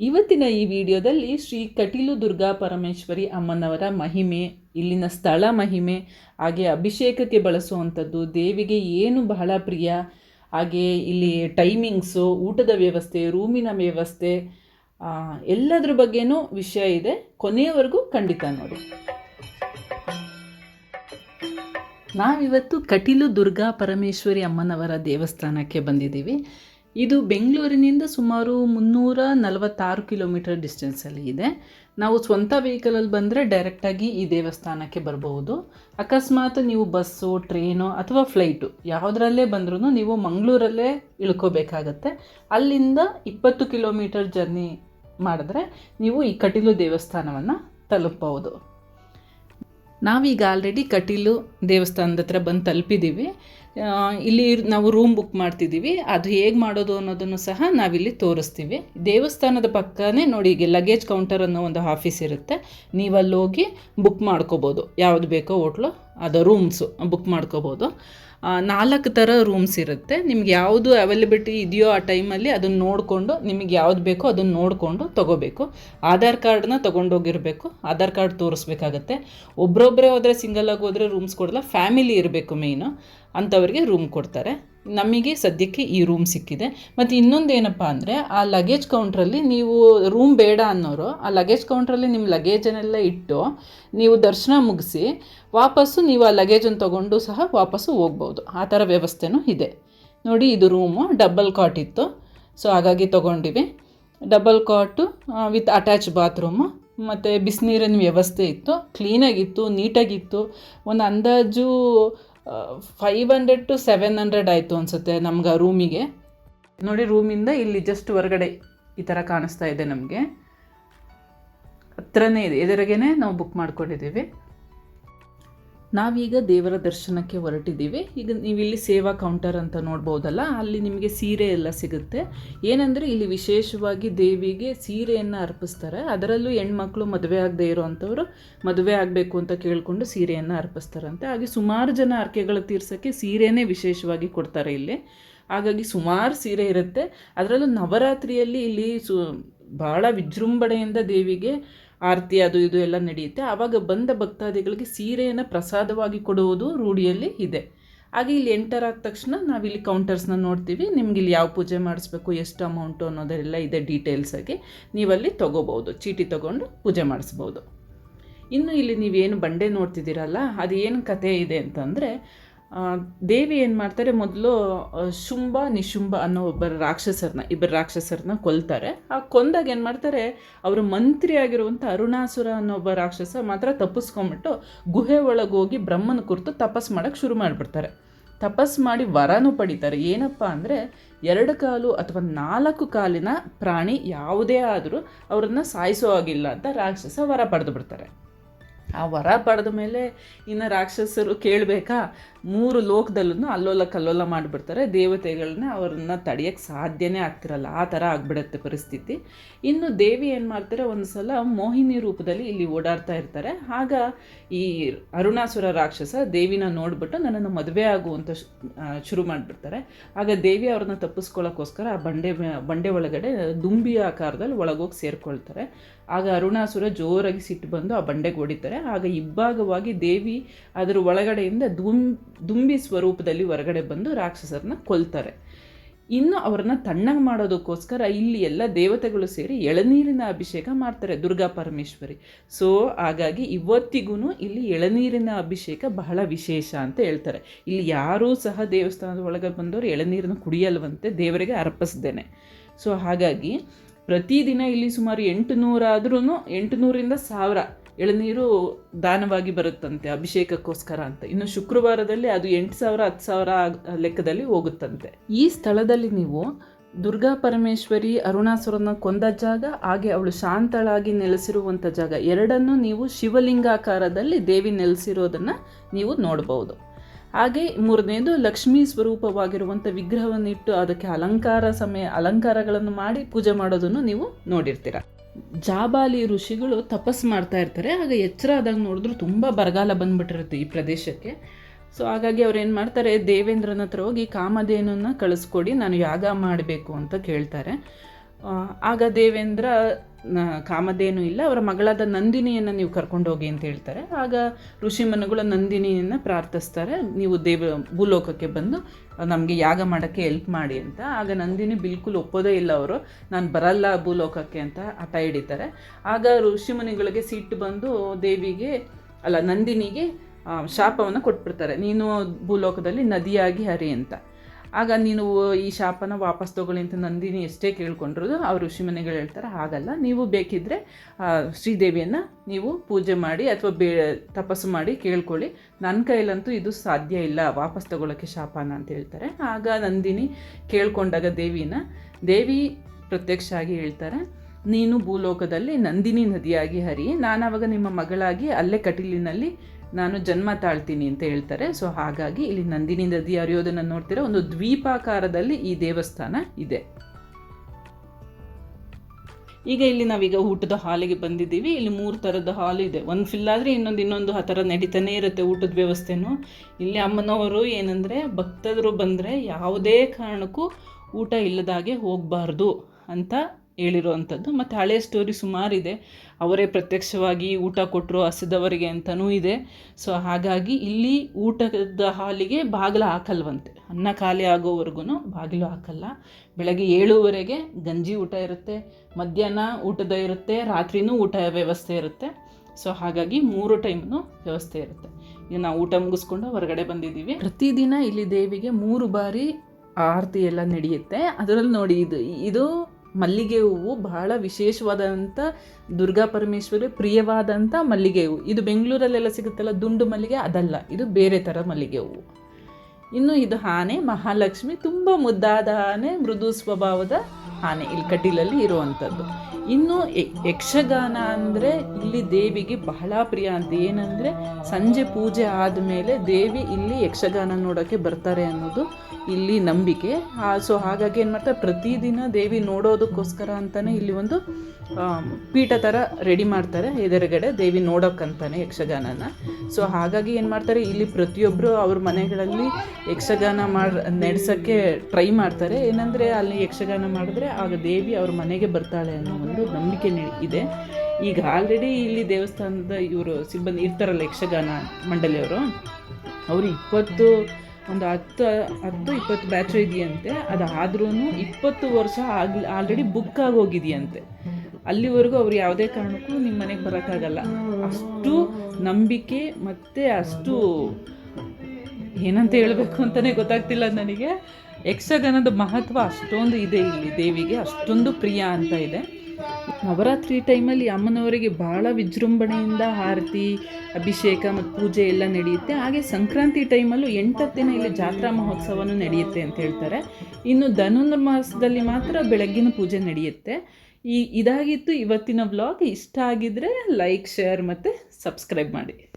ಇವತ್ತಿನ ಈ ವಿಡಿಯೋದಲ್ಲಿ ಶ್ರೀ ಕಟೀಲು ದುರ್ಗಾ ಪರಮೇಶ್ವರಿ ಅಮ್ಮನವರ ಮಹಿಮೆ, ಇಲ್ಲಿನ ಸ್ಥಳ ಮಹಿಮೆ, ಹಾಗೆ ಅಭಿಷೇಕಕ್ಕೆ ಬಳಸುವಂಥದ್ದು, ದೇವಿಗೆ ಏನು ಬಹಳ ಪ್ರಿಯ, ಹಾಗೆ ಇಲ್ಲಿ ಟೈಮಿಂಗ್ಸು ಊಟದ ವ್ಯವಸ್ಥೆ ರೂಮಿನ ವ್ಯವಸ್ಥೆ ಎಲ್ಲದ್ರ ಬಗ್ಗೆನೂ ವಿಷಯ ಇದೆ. ಕೊನೆಯವರೆಗೂ ಖಂಡಿತ ನೋಡಿ. ನಾವಿವತ್ತು ಕಟೀಲು ದುರ್ಗಾ ಪರಮೇಶ್ವರಿ ಅಮ್ಮನವರ ದೇವಸ್ಥಾನಕ್ಕೆ ಬಂದಿದ್ದೀವಿ. ಇದು ಬೆಂಗಳೂರಿನಿಂದ ಸುಮಾರು ಮುನ್ನೂರ ನಲವತ್ತಾರು ಕಿಲೋಮೀಟರ್ ಡಿಸ್ಟೆನ್ಸಲ್ಲಿ ಇದೆ. ನಾವು ಸ್ವಂತ ವೆಹಿಕಲಲ್ಲಿ ಬಂದರೆ ಡೈರೆಕ್ಟಾಗಿ ಈ ದೇವಸ್ಥಾನಕ್ಕೆ ಬರಬಹುದು. ಅಕಸ್ಮಾತ್ ನೀವು ಬಸ್ಸು ಟ್ರೈನು ಅಥವಾ ಫ್ಲೈಟು ಯಾವುದರಲ್ಲೇ ಬಂದ್ರೂ ನೀವು ಮಂಗಳೂರಲ್ಲೇ ಇಳ್ಕೋಬೇಕಾಗತ್ತೆ. ಅಲ್ಲಿಂದ ಇಪ್ಪತ್ತು ಕಿಲೋಮೀಟರ್ ಜರ್ನಿ ಮಾಡಿದ್ರೆ ನೀವು ಈ ಕಟೀಲು ದೇವಸ್ಥಾನವನ್ನು ತಲುಪಬಹುದು. ನಾವೀಗ ಆಲ್ರೆಡಿ ಕಟೀಲು ದೇವಸ್ಥಾನದ ಹತ್ರ ಬಂದು ತಲುಪಿದ್ದೀವಿ ಇಲ್ಲಿ ನಾವು ರೂಮ್ ಬುಕ್ ಮಾಡ್ತಿದ್ದೀವಿ ಅದು ಹೇಗೆ ಮಾಡೋದು ಅನ್ನೋದನ್ನು ಸಹ ನಾವಿಲ್ಲಿ ತೋರಿಸ್ತೀವಿ. ದೇವಸ್ಥಾನದ ಪಕ್ಕನೇ ನೋಡಿ ಈಗ ಲಗೇಜ್ ಕೌಂಟರ್ ಅನ್ನೋ ಒಂದು ಆಫೀಸ್ ಇರುತ್ತೆ. ನೀವು ಅಲ್ಲಿ ಹೋಗಿ ಬುಕ್ ಮಾಡ್ಕೋಬೋದು. ಯಾವುದು ಬೇಕೋ ಹೋಟ್ಲು, ಅದು ರೂಮ್ಸು ಬುಕ್ ಮಾಡ್ಕೋಬೋದು. ನಾಲ್ಕು ಥರ ರೂಮ್ಸ್ ಇರುತ್ತೆ. ನಿಮ್ಗೆ ಯಾವುದು ಅವೈಲಬಿಲಿಟಿ ಇದೆಯೋ ಆ ಟೈಮಲ್ಲಿ ಅದನ್ನು ನೋಡಿಕೊಂಡು ನಿಮಗೆ ಯಾವ್ದು ಬೇಕೋ ಅದನ್ನು ನೋಡಿಕೊಂಡು ತೊಗೋಬೇಕು. ಆಧಾರ್ ಕಾರ್ಡನ್ನ ತೊಗೊಂಡೋಗಿರಬೇಕು ಆಧಾರ್ ಕಾರ್ಡ್ ತೋರಿಸ್ಬೇಕಾಗತ್ತೆ. ಒಬ್ರೊಬ್ಬರೇ ಹೋದರೆ ಆಗಿ ಹೋದರೆ ರೂಮ್ಸ್ ಕೊಡಲ್ಲ ಫ್ಯಾಮಿಲಿ ಇರಬೇಕು ಮೇಯ್ನು ಅಂಥವ್ರಿಗೆ ರೂಮ್ ಕೊಡ್ತಾರೆ. ನಮಗೆ ಸದ್ಯಕ್ಕೆ ಈ ರೂಮ್ ಸಿಕ್ಕಿದೆ. ಮತ್ತು ಇನ್ನೊಂದು ಏನಪ್ಪ ಅಂದರೆ, ಆ ಲಗೇಜ್ ಕೌಂಟ್ರಲ್ಲಿ ನೀವು ರೂಮ್ ಬೇಡ ಅನ್ನೋರು, ಆ ಲಗೇಜ್ ಕೌಂಟ್ರಲ್ಲಿ ನಿಮ್ಮ ಲಗೇಜನ್ನೆಲ್ಲ ಇಟ್ಟು ನೀವು ದರ್ಶನ ಮುಗಿಸಿ ವಾಪಸ್ಸು ನೀವು ಆ ಲಗೇಜನ್ನು ತೊಗೊಂಡು ಸಹ ವಾಪಸ್ಸು ಹೋಗ್ಬೋದು. ಆ ಥರ ವ್ಯವಸ್ಥೆನೂ ಇದೆ. ನೋಡಿ, ಇದು ರೂಮು ಡಬಲ್ ಕಾಟ್ ಇತ್ತು. ಸೊ ಹಾಗಾಗಿ ತೊಗೊಂಡಿವಿ. Double cot with attach bathroom ಮತ್ತು ಬಿಸಿನೀರಿನ ವ್ಯವಸ್ಥೆ ಇತ್ತು. ಕ್ಲೀನಾಗಿತ್ತು ನೀಟಾಗಿತ್ತು. ಒಂದು ಅಂದಾಜು five hundred to seven hundred ಆಯಿತು ಅನಿಸುತ್ತೆ ನಮ್ಗೆ ರೂಮಿಗೆ. ನೋಡಿ ರೂಮಿಂದ ಇಲ್ಲಿ ಜಸ್ಟ್ ಹೊರಗಡೆ ಈ ಥರ ಕಾಣಿಸ್ತಾ ಇದೆ ನಮಗೆ. ಹತ್ರನೇ ಇದೆ. ಎದುರಿಗೇನೆ ನಾವು ಬುಕ್ ಮಾಡ್ಕೊಂಡಿದ್ದೀವಿ. ನಾವೀಗ ದೇವರ ದರ್ಶನಕ್ಕೆ ಹೊರಟಿದ್ದೀವಿ. ಈಗ ನೀವಿಲ್ಲಿ ಸೇವಾ ಕೌಂಟರ್ ಅಂತ ನೋಡ್ಬೋದಲ್ಲ, ಅಲ್ಲಿ ನಿಮಗೆ ಸೀರೆ ಎಲ್ಲ ಸಿಗುತ್ತೆ. ಏನಂದರೆ ಇಲ್ಲಿ ವಿಶೇಷವಾಗಿ ದೇವಿಗೆ ಸೀರೆಯನ್ನು ಅರ್ಪಿಸ್ತಾರೆ. ಅದರಲ್ಲೂ ಹೆಣ್ಮಕ್ಳು ಮದುವೆ ಆಗದೆ ಇರೋವಂಥವ್ರು ಮದುವೆ ಆಗಬೇಕು ಅಂತ ಕೇಳಿಕೊಂಡು ಸೀರೆಯನ್ನು ಅರ್ಪಿಸ್ತಾರಂತೆ. ಹಾಗೆ ಸುಮಾರು ಜನ ಅರ್ಕೆಗಳು ತೀರ್ಸೋಕ್ಕೆ ಸೀರೆನೇ ವಿಶೇಷವಾಗಿ ಕೊಡ್ತಾರೆ ಇಲ್ಲಿ. ಹಾಗಾಗಿ ಸುಮಾರು ಸೀರೆ ಇರುತ್ತೆ. ಅದರಲ್ಲೂ ನವರಾತ್ರಿಯಲ್ಲಿ ಇಲ್ಲಿ ಸು ಭಾಳ ವಿಜೃಂಭಣೆಯಿಂದ ದೇವಿಗೆ ಆರತಿ ಅದು ಇದು ಎಲ್ಲ ನಡೆಯುತ್ತೆ. ಆವಾಗ ಬಂದ ಭಕ್ತಾದಿಗಳಿಗೆ ಸೀರೆಯನ್ನು ಪ್ರಸಾದವಾಗಿ ಕೊಡುವುದು ರೂಢಿಯಲ್ಲಿ ಇದೆ. ಹಾಗೆ ಇಲ್ಲಿ ಎಂಟರ್ ಆದ ತಕ್ಷಣ ನಾವಿಲ್ಲಿ ಕೌಂಟರ್ಸ್ನ ನೋಡ್ತೀವಿ. ನಿಮ್ಗೆ ಇಲ್ಲಿ ಯಾವ ಪೂಜೆ ಮಾಡಿಸ್ಬೇಕು, ಎಷ್ಟು ಅಮೌಂಟು ಅನ್ನೋದೆಲ್ಲ ಇದೆ ಡೀಟೇಲ್ಸಾಗಿ ನೀವಲ್ಲಿ ತೊಗೋಬೋದು ಚೀಟಿ ತೊಗೊಂಡು ಪೂಜೆ ಮಾಡಿಸ್ಬೋದು ಇನ್ನು ಇಲ್ಲಿ ನೀವೇನು ಬಂಡೆ ನೋಡ್ತಿದ್ದೀರಲ್ಲ ಅದು ಏನು ಕತೆ ಇದೆ ಅಂತಂದರೆ ದೇವಿ ಏನು ಮಾಡ್ತಾರೆ, ಮೊದಲು ಶುಂಭ, ನಿಶುಂಭ ಅನ್ನೋ ಒಬ್ಬರ ರಾಕ್ಷಸರನ್ನ ಇಬ್ಬರು ರಾಕ್ಷಸರನ್ನ ಕೊಲ್ತಾರೆ. ಆ ಕೊಂದಾಗ ಏನು ಮಾಡ್ತಾರೆ, ಅವರು ಮಂತ್ರಿ ಆಗಿರುವಂಥ ಅರುಣಾಸುರ ಅನ್ನೋ ಒಬ್ಬ ರಾಕ್ಷಸ ಮಾತ್ರ ತಪ್ಪಿಸ್ಕೊಂಬಿಟ್ಟು ಗುಹೆ ಒಳಗೆ ಹೋಗಿ ಬ್ರಹ್ಮನ ಕುರಿತು ತಪಸ್ ಮಾಡೋಕ್ಕೆ ಶುರು ಮಾಡಿಬಿಡ್ತಾರೆ. ತಪಸ್ ಮಾಡಿ ವರನೂ ಪಡಿತಾರೆ. ಏನಪ್ಪ ಅಂದರೆ, ಎರಡು ಕಾಲು ಅಥವಾ ನಾಲ್ಕು ಕಾಲಿನ ಪ್ರಾಣಿ ಯಾವುದೇ ಆದರೂ ಅವರನ್ನು ಸಾಯಿಸೋ ಆಗಿಲ್ಲ ಅಂತ ರಾಕ್ಷಸ ವರ ಪಡೆದು ಬಿಡ್ತಾರೆ. ಆ ವರ ಪಡೆದ ಮೇಲೆ ಇನ್ನು ರಾಕ್ಷಸರು ಕೇಳಬೇಕಾ ಮೂರು ಲೋಕದಲ್ಲೂ ಅಲ್ಲೋಲ ಕಲ್ಲೋಲ ಮಾಡಿಬಿಡ್ತಾರೆ. ದೇವತೆಗಳನ್ನ ಅವ್ರನ್ನ ತಡೆಯೋಕ್ಕೆ ಸಾಧ್ಯನೇ ಆಗ್ತಿರಲ್ಲ. ಆ ಥರ ಆಗ್ಬಿಡುತ್ತೆ ಪರಿಸ್ಥಿತಿ. ಇನ್ನು ದೇವಿ ಏನು ಮಾಡ್ತಾರೆ, ಒಂದು ಸಲ ಮೋಹಿನಿ ರೂಪದಲ್ಲಿ ಇಲ್ಲಿ ಓಡಾಡ್ತಾ ಇರ್ತಾರೆ. ಆಗ ಈ ಅರುಣಾಸುರ ರಾಕ್ಷಸ ದೇವಿನ ನೋಡಿಬಿಟ್ಟು ನನ್ನನ್ನು ಮದುವೆ ಆಗುವಂತ ಶುರು ಮಾಡಿಬಿಡ್ತಾರೆ. ಆಗ ದೇವಿ ಅವ್ರನ್ನ ತಪ್ಪಿಸ್ಕೊಳ್ಳೋಕ್ಕೋಸ್ಕರ ಆ ಬಂಡೆ ಬಂಡೆ ಒಳಗಡೆ ದುಂಬಿ ಆಕಾರದಲ್ಲಿ ಒಳಗೋಗಿ ಸೇರ್ಕೊಳ್ತಾರೆ. ಆಗ ಅರುಣಾಸುರ ಜೋರಾಗಿ ಸಿಟ್ಟು ಬಂದು ಆ ಬಂಡೆಗೆ ಹೊಡಿತಾರೆ ಆಗ ಇಬ್ಬಾಗವಾಗಿ ದೇವಿ ಅದರ ಒಳಗಡೆಯಿಂದ ದುಂ ದುಂಬಿ ಸ್ವರೂಪದಲ್ಲಿ ಹೊರಗಡೆ ಬಂದು ರಾಕ್ಷಸರನ್ನ ಕೊಲ್ತಾರೆ. ಇನ್ನು ಅವರನ್ನ ತಣ್ಣಗೆ ಮಾಡೋದಕ್ಕೋಸ್ಕರ ಇಲ್ಲಿ ಎಲ್ಲ ದೇವತೆಗಳು ಸೇರಿ ಎಳನೀರಿನ ಅಭಿಷೇಕ ಮಾಡ್ತಾರೆ ದುರ್ಗಾ ಪರಮೇಶ್ವರಿ. ಸೊ ಹಾಗಾಗಿ ಇವತ್ತಿಗೂ ಇಲ್ಲಿ ಎಳನೀರಿನ ಅಭಿಷೇಕ ಬಹಳ ವಿಶೇಷ ಅಂತ ಹೇಳ್ತಾರೆ. ಇಲ್ಲಿ ಯಾರೂ ಸಹ ದೇವಸ್ಥಾನದ ಒಳಗೆ ಬಂದವರು ಎಳನೀರನ್ನು ಕುಡಿಯಲ್ವಂತೆ ದೇವರಿಗೆ ಅರ್ಪಿಸ್ದೇನೆ. ಸೊ ಹಾಗಾಗಿ ಪ್ರತಿದಿನ ಇಲ್ಲಿ ಸುಮಾರು ಎಂಟು ನೂರಾದ್ರೂ ಸಾವಿರ ಎಳನೀರು ದಾನವಾಗಿ ಬರುತ್ತಂತೆ, ಅಭಿಷೇಕಕ್ಕೋಸ್ಕರ ಅಂತ. ಇನ್ನು ಶುಕ್ರವಾರದಲ್ಲಿ ಅದು ಎಂಟು ಸಾವಿರ, ಹತ್ತು ಸಾವಿರ ಲೆಕ್ಕದಲ್ಲಿ ಹೋಗುತ್ತಂತೆ. ಈ ಸ್ಥಳದಲ್ಲಿ ನೀವು ದುರ್ಗಾ ಪರಮೇಶ್ವರಿ, ಅರುಣಾಸುರನ ಕೊಂದ ಜಾಗ, ಹಾಗೆ ಅವಳು ಶಾಂತಳಾಗಿ ನೆಲೆಸಿರುವಂಥ ಜಾಗ, ಎರಡನ್ನೂ ನೀವು ಶಿವಲಿಂಗಾಕಾರದಲ್ಲಿ ದೇವಿ ನೆಲೆಸಿರೋದನ್ನು ನೀವು ನೋಡಬಹುದು ಹಾಗೆ ಮೂರನೇದು, ಲಕ್ಷ್ಮೀ ಸ್ವರೂಪವಾಗಿರುವಂಥ ವಿಗ್ರಹವನ್ನಿಟ್ಟು ಅದಕ್ಕೆ ಅಲಂಕಾರ ಸಮಯ, ಅಲಂಕಾರಗಳನ್ನು ಮಾಡಿ ಪೂಜೆ ಮಾಡೋದನ್ನು ನೀವು ನೋಡಿರ್ತೀರ. ಜಾಬಾಲಿ ಋಷಿಗಳು ತಪಸ್ ಮಾಡ್ತಾ ಇರ್ತಾರೆ. ಆಗ ಎಚ್ಚರ ಆದಾಗ ನೋಡಿದ್ರು ತುಂಬ ಬರಗಾಲ ಬಂದ್ಬಿಟ್ಟಿರುತ್ತೆ ಈ ಪ್ರದೇಶಕ್ಕೆ. ಸೊ ಹಾಗಾಗಿ ಅವ್ರು ಏನು ಮಾಡ್ತಾರೆ, ದೇವೇಂದ್ರನ ಹತ್ರ ಹೋಗಿ ಕಾಮಧೇನನ್ನು ಕಳಿಸ್ಕೊಡಿ, ನಾನು ಯಾಗ ಮಾಡಬೇಕು ಅಂತ ಕೇಳ್ತಾರೆ. ಆಗ ದೇವೇಂದ್ರ ಕಾಮಧೇನು ಇಲ್ಲ, ಅವರ ಮಗಳಾದ ನಂದಿನಿಯನ್ನು ನೀವು ಕರ್ಕೊಂಡೋಗಿ ಅಂತ ಹೇಳ್ತಾರೆ. ಆಗ ಋಷಿಮುನಿಗಳು ನಂದಿನಿಯನ್ನು ಪ್ರಾರ್ಥಿಸ್ತಾರೆ, ನೀವು ದೇವ, ಭೂಲೋಕಕ್ಕೆ ಬಂದು ನಮಗೆ ಯಾಗ ಮಾಡೋಕ್ಕೆ ಹೆಲ್ಪ್ ಮಾಡಿ ಅಂತ. ಆಗ ನಂದಿನಿ ಬಿಲ್ಕುಲ್ ಒಪ್ಪೋದೇ ಇಲ್ಲ ಅವರು, ನಾನು ಬರಲ್ಲ ಭೂಲೋಕಕ್ಕೆ ಅಂತ ಹಠ ಹಿಡಿತಾರೆ. ಆಗ ಋಷಿಮುನಿಗಳಿಗೆ ಸಿಟ್ಟು ಬಂದು ದೇವಿಗೆ, ಅಲ್ಲ ನಂದಿನಿಗೆ ಶಾಪವನ್ನು ಕೊಟ್ಬಿಡ್ತಾರೆ. ನೀನು ಭೂಲೋಕದಲ್ಲಿ ನದಿಯಾಗಿ ಹರಿ ಅಂತ. ಆಗ ನೀನು ಈ ಶಾಪನ ವಾಪಸ್ ತಗೊಳ್ಳಿ ಅಂತ ನಂದಿನಿ ಎಷ್ಟೇ ಕೇಳ್ಕೊಂಡ್ರು ಅವ್ರು ಮನೆಗಳು ಹೇಳ್ತಾರೆ ಹಾಗಲ್ಲ. ನೀವು ಬೇಕಿದ್ದರೆ ಆ, ಶ್ರೀದೇವಿಯನ್ನು ನೀವು ಪೂಜೆ ಮಾಡಿ ಅಥವಾ ಬೇ ತಪಸ್ಸು ಮಾಡಿ ಕೇಳ್ಕೊಳ್ಳಿ. ನನ್ನ ಕೈಲಂತೂ ಇದು ಸಾಧ್ಯ ಇಲ್ಲ ವಾಪಸ್ ತಗೊಳ್ಳೋಕ್ಕೆ ಶಾಪನ ಅಂತ ಹೇಳ್ತಾರೆ. ಆಗ ನಂದಿನಿ ಕೇಳ್ಕೊಂಡಾಗ ದೇವಿನ ದೇವಿ ಪ್ರತ್ಯಕ್ಷ ಆಗಿ ಹೇಳ್ತಾರೆ ನೀನು ಭೂಲೋಕದಲ್ಲಿ ನಂದಿನಿ ನದಿಯಾಗಿ ಹರಿ ನಾನು ಆವಾಗ ನಿಮ್ಮ ಮಗಳಾಗಿ ಅಲ್ಲೇ ಕಟೀಲಿನಲ್ಲಿ ನಾನು ಜನ್ಮ ತಾಳ್ತೀನಿ ಅಂತ ಹೇಳ್ತಾರೆ. ಸೊ ಹಾಗಾಗಿ ಇಲ್ಲಿ ನಂದಿನಿ ನದಿ ಹರಿಯೋದನ್ನು ನೋಡ್ತೀರಾ? ಒಂದು ದ್ವೀಪಾಕಾರದಲ್ಲಿ ಈ ದೇವಸ್ಥಾನ ಇದೆ. ಈಗ ಇಲ್ಲಿ ನಾವೀಗ ಊಟದ ಹಾಲಿಗೆ ಬಂದಿದ್ದೀವಿ. ಇಲ್ಲಿ ಮೂರು ಥರದ ಹಾಲು ಇದೆ. ಒಂದು ಫಿಲ್ ಆದರೆ ಇನ್ನೊಂದು ಇನ್ನೊಂದು ಆ ಥರ ನಡೀತಾನೇ ಇರುತ್ತೆ ಊಟದ ವ್ಯವಸ್ಥೆನೂ. ಇಲ್ಲಿ ಅಮ್ಮನವರು ಏನಂದರೆ, ಭಕ್ತರು ಬಂದರೆ ಯಾವುದೇ ಕಾರಣಕ್ಕೂ ಊಟ ಇಲ್ಲದಾಗೆ ಹೋಗಬಾರ್ದು ಅಂತ ಹೇಳಿರುವಂಥದ್ದು. ಮತ್ತು ಹಳೆಯ ಸ್ಟೋರಿ ಸುಮಾರಿದೆ. ಅವರೇ ಪ್ರತ್ಯಕ್ಷವಾಗಿ ಊಟ ಕೊಟ್ಟರು ಹಸಿದವರಿಗೆ ಅಂತಲೂ ಇದೆ. ಸೊ ಹಾಗಾಗಿ ಇಲ್ಲಿ ಊಟದ ಹಾಲಿಗೆ ಬಾಗಿಲು ಹಾಕಲ್ವಂತೆ. ಅನ್ನ ಖಾಲಿ ಆಗೋವರೆಗೂ ಬಾಗಿಲು ಹಾಕಲ್ಲ. ಬೆಳಗ್ಗೆ ಏಳುವರೆಗೆ ಗಂಜಿ ಊಟ ಇರುತ್ತೆ, ಮಧ್ಯಾಹ್ನ ಊಟದ ಇರುತ್ತೆ, ರಾತ್ರಿನೂ ಊಟ ವ್ಯವಸ್ಥೆ ಇರುತ್ತೆ. ಸೊ ಹಾಗಾಗಿ ಮೂರು ಟೈಮ್ನು ವ್ಯವಸ್ಥೆ ಇರುತ್ತೆ. ಈಗ ನಾವು ಊಟ ಮುಗಿಸ್ಕೊಂಡು ಹೊರಗಡೆ ಬಂದಿದ್ದೀವಿ. ಪ್ರತಿದಿನ ಇಲ್ಲಿ ದೇವಿಗೆ ಮೂರು ಬಾರಿ ಆರತಿ ಎಲ್ಲ ನಡೆಯುತ್ತೆ. ಅದರಲ್ಲಿ ನೋಡಿ ಇದು ಇದು ಮಲ್ಲಿಗೆ ಹೂವು ಬಹಳ ವಿಶೇಷವಾದಂಥ ದುರ್ಗಾ ಪರಮೇಶ್ವರಿ ಪ್ರಿಯವಾದಂಥ ಮಲ್ಲಿಗೆ ಹೂವು. ಇದು ಬೆಂಗಳೂರಲ್ಲೆಲ್ಲ ಸಿಗುತ್ತಲ್ಲ, ದುಂಡು ಮಲ್ಲಿಗೆ ಅದಲ್ಲ, ಇದು ಬೇರೆ ಥರ ಮಲ್ಲಿಗೆ ಹೂವು. ಇನ್ನು ಇದು ಆನೆ, ಮಹಾಲಕ್ಷ್ಮಿ, ತುಂಬ ಮುದ್ದಾದ ಆನೆ, ಮೃದು ಸ್ವಭಾವದ ಆನೆ, ಇಲ್ಲಿ ಕಟೀಲಲ್ಲಿ ಇರುವಂಥದ್ದು ಇನ್ನು ಯಕ್ಷಗಾನ ಅಂದರೆ ಇಲ್ಲಿ ದೇವಿಗೆ ಬಹಳ ಪ್ರಿಯ ಅಂತ ಏನಂದರೆ ಸಂಜೆ ಪೂಜೆ ಆದಮೇಲೆ ದೇವಿ ಇಲ್ಲಿ ಯಕ್ಷಗಾನ ನೋಡೋಕ್ಕೆ ಬರ್ತಾರೆ ಅನ್ನೋದು ಇಲ್ಲಿ ನಂಬಿಕೆ. ಸೊ ಹಾಗಾಗಿ ಏನು ಮಾಡ್ತಾರೆ, ಪ್ರತಿದಿನ ದೇವಿ ನೋಡೋದಕ್ಕೋಸ್ಕರ ಅಂತಲೇ ಇಲ್ಲಿ ಒಂದು ಪೀಠ ಥರ ರೆಡಿ ಮಾಡ್ತಾರೆ ಎದುರುಗಡೆ ದೇವಿ ನೋಡೋಕ್ಕಂತಾನೆ ಯಕ್ಷಗಾನನ. ಸೊ ಹಾಗಾಗಿ ಏನು ಮಾಡ್ತಾರೆ, ಇಲ್ಲಿ ಪ್ರತಿಯೊಬ್ಬರು ಅವ್ರ ಮನೆಗಳಲ್ಲಿ ಯಕ್ಷಗಾನ ಮಾಡಿ, ನಡೆಸೋಕ್ಕೆ ಟ್ರೈ ಮಾಡ್ತಾರೆ. ಏನಂದರೆ, ಅಲ್ಲಿ ಯಕ್ಷಗಾನ ಮಾಡಿದ್ರೆ ಆಗ ದೇವಿ ಅವ್ರ ಮನೆಗೆ ಬರ್ತಾಳೆ ಅನ್ನೋ ಒಂದು ನಂಬಿಕೆ ಇದೆ. ಈಗ ಆಲ್ರೆಡಿ ಇಲ್ಲಿ ದೇವಸ್ಥಾನದ ಇವರು ಸಿಬ್ಬಂದಿ ಇರ್ತಾರಲ್ಲ ಯಕ್ಷಗಾನ ಮಂಡಳಿಯವರು, ಅವರು ಇಪ್ಪತ್ತು, ಒಂದು ಹತ್ತು ಹತ್ತು, ಇಪ್ಪತ್ತು ಬ್ಯಾಚು ಇದೆಯಂತೆ ಅದಾದ್ರೂ ಇಪ್ಪತ್ತು ವರ್ಷ ಆಗಿ ಆಲ್ರೆಡಿ ಬುಕ್ ಆಗಿ ಹೋಗಿದೆಯಂತೆ. ಅಲ್ಲಿವರೆಗೂ ಅವ್ರು ಯಾವುದೇ ಕಾರಣಕ್ಕೂ ನಿಮ್ಮ ಮನೆಗೆ ಬರೋಕ್ಕಾಗಲ್ಲ. ಅಷ್ಟು ನಂಬಿಕೆ ಮತ್ತು ಅಷ್ಟು ಏನಂತ ಹೇಳಬೇಕು ಅಂತಲೇ ಗೊತ್ತಾಗ್ತಿಲ್ಲ ನನಗೆ. ಯಕ್ಷಗಾನದ ಮಹತ್ವ ಅಷ್ಟೊಂದು ಇದೆ ಇಲ್ಲಿ ದೇವಿಗೆ, ಅಷ್ಟೊಂದು ಪ್ರಿಯ ಅಂತ ಇದೆ. ನವರಾತ್ರಿ ಟೈಮಲ್ಲಿ ಅಮ್ಮನವರಿಗೆ ಭಾಳ ವಿಜೃಂಭಣೆಯಿಂದ ಆರತಿ, ಅಭಿಷೇಕ ಮತ್ತು ಪೂಜೆ ಎಲ್ಲ ನಡೆಯುತ್ತೆ. ಹಾಗೆ ಸಂಕ್ರಾಂತಿ ಟೈಮಲ್ಲೂ ಎಂಟತ್ತು ದಿನ ಇಲ್ಲಿ ಜಾತ್ರಾ ಮಹೋತ್ಸವನೂ ನಡೆಯುತ್ತೆ ಅಂತ ಹೇಳ್ತಾರೆ. ಇನ್ನು ಧನುರ್ಮಾಸದಲ್ಲಿ ಮಾತ್ರ ಬೆಳಗ್ಗಿನ ಪೂಜೆ ನಡೆಯುತ್ತೆ. ಈ ಇದಾಗಿತ್ತು ಇವತ್ತಿನ ವ್ಲಾಗ್ ಇಷ್ಟ ಆಗಿದ್ರೆ ಲೈಕ್ ಶೇರ್ ಮತ್ತು ಸಬ್ಸ್ಕ್ರೈಬ್ ಮಾಡಿ.